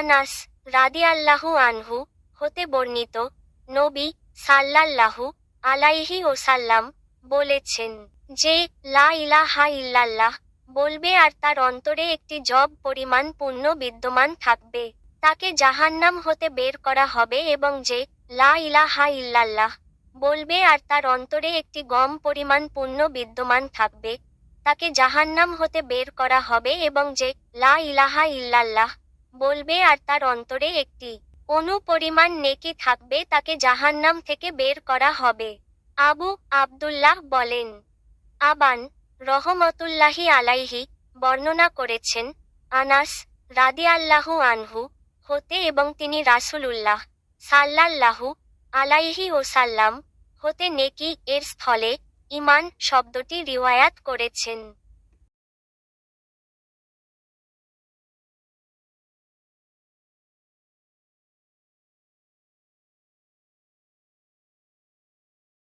আনাস রাদিয়াল্লাহু আনহু হতে বর্ণিত নবী সাল্লাল্লাহু আলাইহি ওসাল্লাম বলেছেন যে, লা ইলাহা ইল্লাল্লাহ বলবে আর তার অন্তরে একটি জব পরিমাণ পুণ্য বিদ্যমান থাকবে। তাকে জাহান্নাম হতে বের করা হবে এবং যে, লা ইলাহা ইল্লাল্লাহ বলবে আর তার অন্তরে একটি গম পরিমাণ পুণ্য বিদ্যমান থাকবে, তাকে জাহান্নাম হতে বের করা হবে এবং যে, লা ইলাহা ইল্লাল্লাহ বলবে আর তার অন্তরে একটি অনু পরিমাণ নেকি থাকবে তাকে জাহান্নাম থেকে বের করা হবে। আবু আব্দুল্লাহ বলেন, আবান রহমতুল্লাহি আলাইহি বর্ণনা করেছেন আনাস রাদিয়াল্লাহু আনহু হতে এবং তিনি রাসূলুল্লাহ সাল্লাল্লাহু আলাইহি ওসাল্লাম হতে নেকি এর স্থলে ইমান শব্দটি রিওয়ায়াত করেছেন।